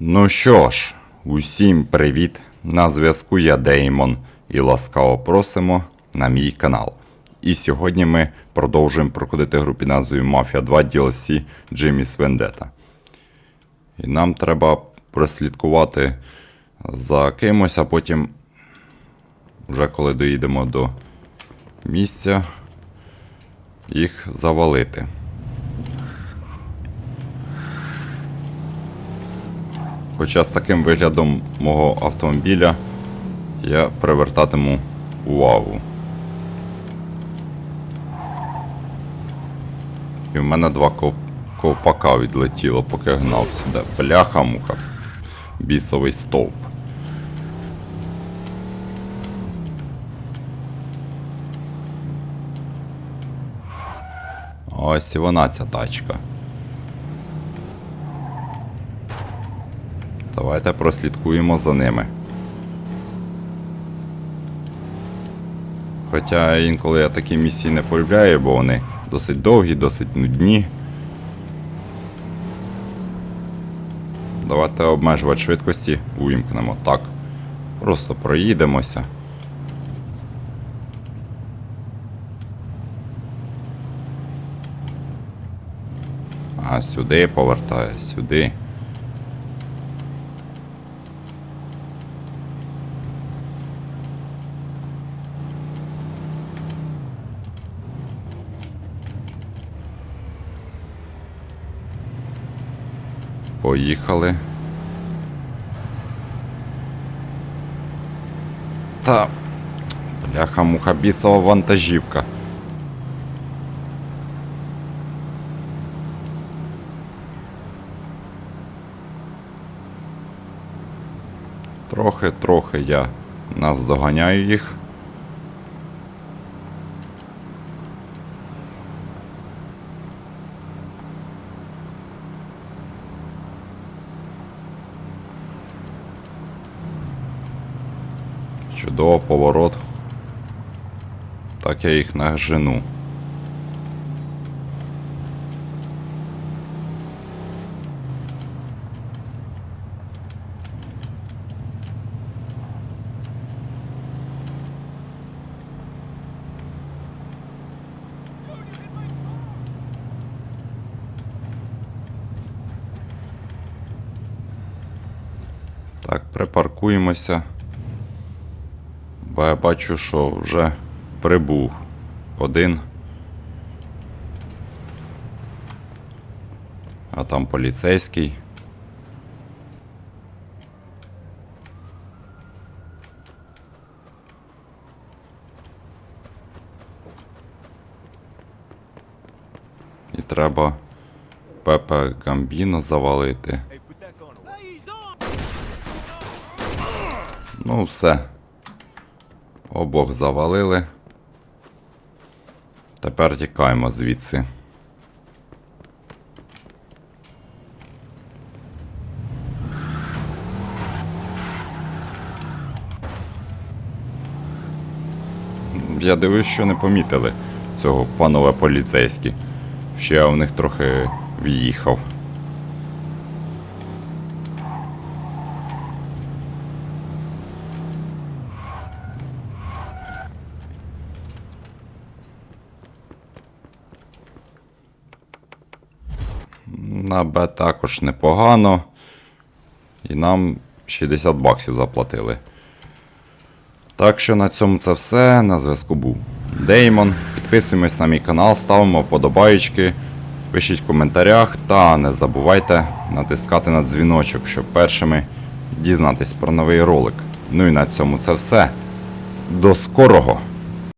Ну що ж, усім привіт! На зв'язку я Деймон і ласкаво просимо на мій канал. І сьогодні ми продовжуємо проходити гру під назвою Mafia 2 DLC Jimmy's Vendetta. І нам треба прослідкувати за кимось, а потім, вже коли доїдемо до місця, їх завалити. Хоча з таким виглядом мого автомобіля я привертатиму увагу. І в мене два ковпака відлетіло, поки гнав сюди. Бляха муха. Бісовий стовп. Ось і вона ця тачка. Давайте прослідкуємо за ними. Хоча інколи я такі місії не полюбляю, бо вони досить довгі, досить нудні. Давайте обмежувати швидкості, увімкнемо так. Просто проїдемося. А сюди повертаю, сюди. Поїхали. Та. Бляха муха бісова вантажівка. Трохи-трохи я навздоганяю їх. Чудово поворот. Так я їх нажену. Так, припаркуємося. Я бачу, що вже прибув один. А там поліцейський. І треба Пепе Гамбіно завалити. Ну, все. Обох завалили. Тепер тікаємо звідси. Я дивлюсь, що не помітили цього панове поліцейські. Ще я в них трохи в'їхав. На Б також непогано. І нам 60 баксів заплатили. Так що на цьому це все. На зв'язку був Деймон. Підписуємось на мій канал, ставимо вподобаєчки, пишіть в коментарях та не забувайте натискати на дзвіночок, щоб першими дізнатись про новий ролик. Ну і на цьому це все. До скорого!